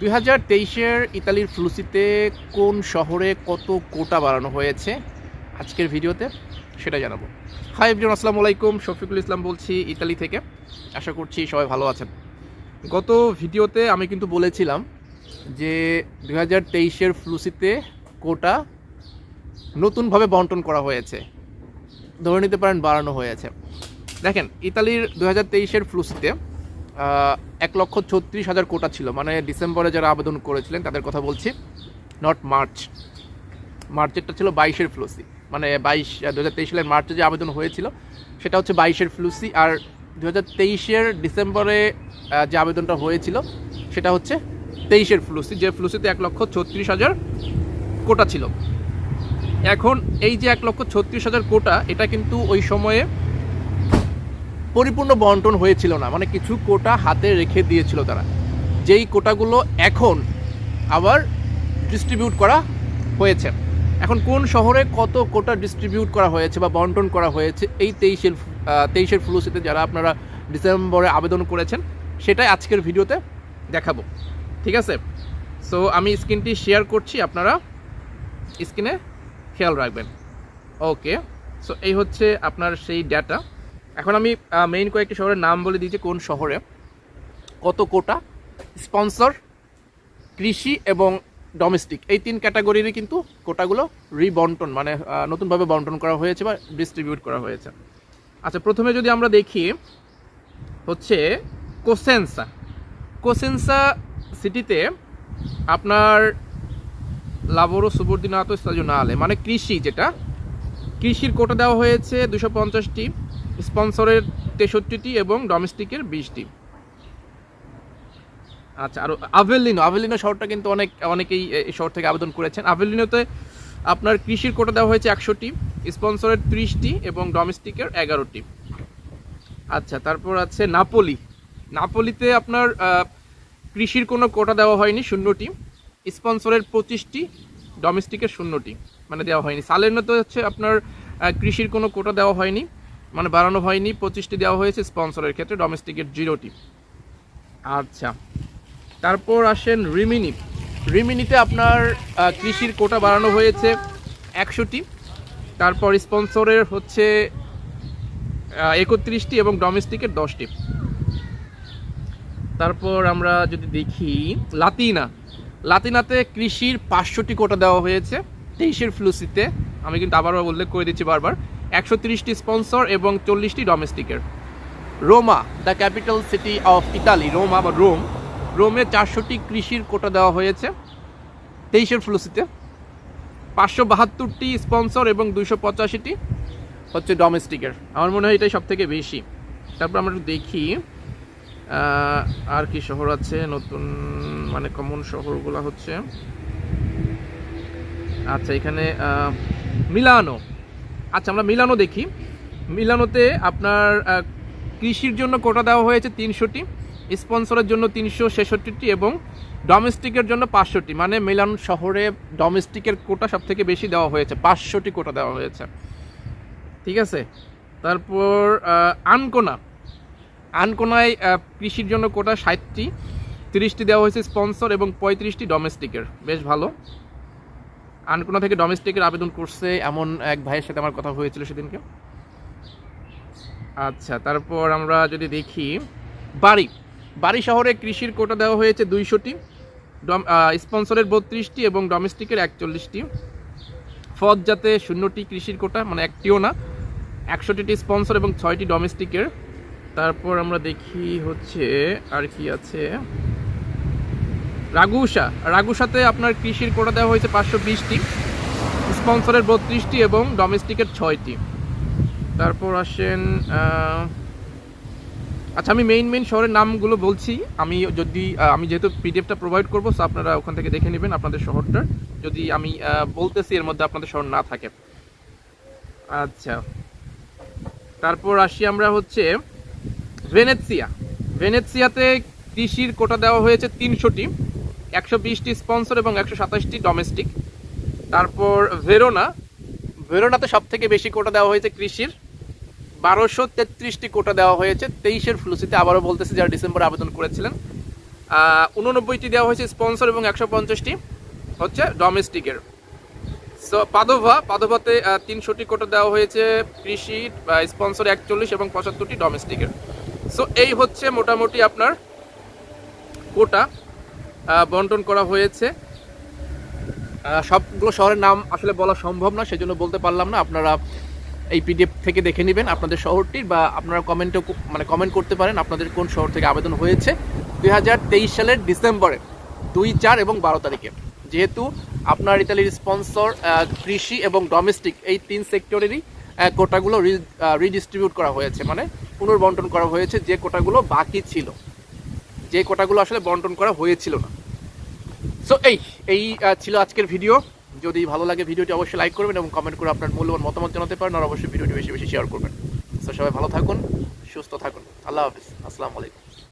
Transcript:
দুই হাজার তেইশের ইতালির ফ্লুসিতে কোন শহরে কত কোটা বাড়ানো হয়েছে? আজকের ভিডিওতে সেটা জানাব। হাই এভরিওয়ান, আসসালামু আলাইকুম। শফিকুল ইসলাম বলছি ইতালি থেকে। আশা করছি সবাই ভালো আছেন। গত ভিডিওতে আমি কিন্তু বলেছিলাম যে দুই হাজার তেইশের ফ্লুসিতে কোটা নতুনভাবে বন্টন করা হয়েছে। ধরে নিতে পারেন বাড়ানো হয়েছে। দেখেন, ইতালির দু হাজার তেইশের ফ্লুসিতে এক লক্ষ ছত্রিশ হাজার কোটা ছিল। মানে ডিসেম্বরে যারা আবেদন করেছিলেন, তাদের কথা বলছি নট মার্চ মার্চেরটা ছিল বাইশের ফ্লুসি মানে বাইশ দু হাজার তেইশ সালের মার্চে যে আবেদন হয়েছিল, সেটা হচ্ছে বাইশের ফ্লুসি আর দু হাজার তেইশের ডিসেম্বরে যে আবেদনটা হয়েছিল, সেটা হচ্ছে তেইশের ফ্লুসি যে ফ্লুসিতে এক লক্ষ ছত্রিশ হাজার কোটা ছিল। এখন এই যে এক লক্ষ ছত্রিশ হাজার কোটা, এটা কিন্তু ওই সময়ে পরিপূর্ণ বন্টন হয়েছিল না। মানে কিছু কোটা হাতে রেখে দিয়েছিল তারা। যেই কোটাগুলো এখন আবার ডিস্ট্রিবিউট করা হয়েছে। এখন কোন শহরে কত কোটা ডিস্ট্রিবিউট করা হয়েছে বা বন্টন করা হয়েছে, এই তেইশের তেইশের ফ্লুসিতে যারা আপনারা ডিসেম্বরে আবেদন করেছেন, সেটাই আজকের ভিডিওতে দেখাবো। ঠিক আছে? সো আমি স্ক্রিনটি শেয়ার করছি, আপনারা স্ক্রিনে খেয়াল রাখবেন। ওকে সো এই হচ্ছে আপনার সেই ডেটা এখন আমি মেইন কয়েকটি শহরের নাম বলে দিয়েছি, কোন শহরে? কত কোটা স্পন্সর কৃষি এবং ডোমেস্টিক এই তিন ক্যাটাগরিরই কিন্তু কোটাগুলো রিবন্টন মানে নতুনভাবে বন্টন করা হয়েছে বা ডিস্ট্রিবিউট করা হয়েছে। আচ্ছা প্রথমে যদি আমরা দেখি, হচ্ছে কোসেন্সা কোসেন্সা সিটিতে আপনার লাবোরো সুবর্দিনাতো স্তাজনালে মানে কৃষি যেটা, কৃষির কোটা দেওয়া হয়েছে দুশো পঞ্চাশটি। স্পন্সরের তেষট্টিটি এবং ডোমেস্টিকের বিশটি। আচ্ছা আর আভেলিনো আভেলিনো শহরটা কিন্তু অনেক, অনেকেই এই শহর থেকে আবেদন করেছেন। আভেলিনোতে আপনার কৃষির কোটা দেওয়া হয়েছে একশোটি, স্পন্সরের ত্রিশটি এবং ডোমেস্টিকের এগারোটি। আচ্ছা তারপর আছে নাপোলি। নাপোলিতে আপনার কৃষির কোনো কোটা দেওয়া হয়নি, শূন্যটি। স্পন্সরের পঁচিশটি, ডোমেস্টিকের শূন্যটি মানে দেওয়া হয়নি। সালের্নোতে হচ্ছে আপনার কৃষির কোনো কোটা দেওয়া হয়নি। মানে বাড়ানো হয়নি, পঁচিশটি দেওয়া হয়েছে স্পন্সরের ক্ষেত্রে, ডোমেস্টিকের জিরোটি আচ্ছা তারপর আসেন রিমিনি। রিমিনিতে আপনার কৃষির কোটা বাড়ানো হয়েছে একশোটি। তারপর স্পন্সরের হচ্ছে একত্রিশটি এবং ডোমেস্টিকের দশটি। তারপর আমরা যদি দেখি, লাতিনা। লাতিনাতে কৃষির পাঁচশোটি কোটা দেওয়া হয়েছে, তেইশের ফ্লুসিতে। আমি কিন্তু আবারও উল্লেখ করে দিচ্ছি বারবার। একশো তিরিশটি স্পন্সর এবং চল্লিশটি ডোমেস্টিকের। Roma, the capital city of Italy, Roma বা রোম। রোমে চারশোটি কৃষির কোটা দেওয়া হয়েছে তেইশের ফ্লুসিতে। পাঁচশো বাহাত্তরটি স্পন্সর এবং দুইশো পঁচাশিটি হচ্ছে ডোমেস্টিকের। আমার মনে হয় এটাই সব থেকে বেশি। তারপর আমরা দেখি আর কি শহর আছে, নতুন মানে কমন শহরগুলো হচ্ছে। আচ্ছা এখানে মিলানো। আচ্ছা আমরা মিলানো দেখি। মিলানোতে আপনার কৃষির জন্য কোটা দেওয়া হয়েছে তিনশোটি, স্পন্সরের জন্য তিনশো ছেষট্টিটি এবং ডোমেস্টিকের জন্য পাঁচশোটি। মানে মিলান শহরে ডোমেস্টিকের কোটা সব থেকে বেশি দেওয়া হয়েছে, পাঁচশোটি কোটা দেওয়া হয়েছে। ঠিক আছে? তারপর আনকোনা। আনকোনায় কৃষির জন্য কোটা ষাটটি, তিরিশটি দেওয়া হয়েছে স্পন্সর এবং পঁয়ত্রিশটি ডোমেস্টিকের। বেশ ভালো। আনকোনা থেকে ডোমেস্টিকের আবেদন করছে এমন এক ভাইয়ের সাথে আমার কথা হয়েছিল সেদিনকে। আচ্ছা তারপর আমরা যদি দেখি, বাড়ি। বাড়ি শহরে কৃষির কোটা দেওয়া হয়েছে দুইশোটি স্পন্সরের বত্রিশটি এবং ডোমেস্টিকের একচল্লিশটি। ফদ যাতে শূন্যটি কৃষির কোটা মানে একটিও না। একশোটি স্পন্সর এবং ছয়টি ডোমেস্টিকের তারপর আমরা দেখি হচ্ছে, আর কি আছে? রাগুসা রাগুসাতে আপনার কৃষির কোটা দেওয়া হয়েছে পাঁচশো বিশটি। স্পন্সরের বত্রিশটি এবং ডোমেস্টিকের ছয়টি। তারপর আসেন আচ্ছা আমি মেইন মেইন শহরের নামগুলো বলছি। আমি যদি আমি যেহেতু পিডিএফটা প্রোভাইড করব সো আপনারা ওখান থেকে দেখে নেবেন আপনাদের শহরটার যদি আমি বলতেছি এর মধ্যে আপনাদের শহর না থাকে। আচ্ছা। তারপর আসি আমরা হচ্ছে ভেনেৎসিয়া ভেনেৎসিয়াতে কৃষির কোটা দেওয়া হয়েছে তিনশোটি। একশো বিশটি স্পন্সর এবং একশো সাতাশটি ডোমেস্টিক। তারপর ভেরোনা। ভেরোনাতে সব থেকে বেশি কোটা দেওয়া হয়েছে কৃষির। বারোশো তেত্রিশটি কোটা দেওয়া হয়েছে। তেইশের ফ্লুসিতে আবারও বলতেছি যারা ডিসেম্বরে আবেদন করেছিলেন। উননব্বইটি দেওয়া হয়েছে স্পন্সর এবং একশো পঞ্চাশটি হচ্ছে ডোমেস্টিকের। সো, পাদোভা। পাদোভাতে তিনশোটি কোটা দেওয়া হয়েছে কৃষি স্পন্সর একচল্লিশ এবং পঁচাত্তরটি ডোমেস্টিকের। সো, এই হচ্ছে মোটামুটি আপনার কোটা। বন্টন করা হয়েছে। সবগুলো শহরের নাম আসলে বলা সম্ভব না, সেজন্য বলতে পারলাম না। আপনারা এই পিডিএফ থেকে দেখে নেবেন আপনাদের শহরটির বা আপনারা কমেন্টও মানে কমেন্ট করতে পারেন আপনাদের কোন শহর থেকে আবেদন হয়েছে। দুই হাজার তেইশ সালের ডিসেম্বরে দুই চার এবং বারো তারিখে। যেহেতু আপনার ইতালির স্পন্সর কৃষি এবং ডোমেস্টিক এই তিন সেক্টরেরই কোটাগুলো রিডিস্ট্রিবিউট করা হয়েছে। মানে পুনর্বন্টন করা হয়েছে যে কোটাগুলো বাকি ছিল। যে কোটাগুলো আসলে বন্টন করা হয়েছিল না। সো এই এই ছিল আজকের ভিডিও যদি ভালো লাগে ভিডিওটি অবশ্যই লাইক করবেন এবং কমেন্ট করে আপনার মূল্যবান মতামত জানাতে পারেন, আর অবশ্যই ভিডিওটি বেশি বেশি শেয়ার করবেন। সো সবাই ভালো থাকুন, সুস্থ থাকুন। আল্লাহ হাফিজ। আসসালামু আলাইকুম।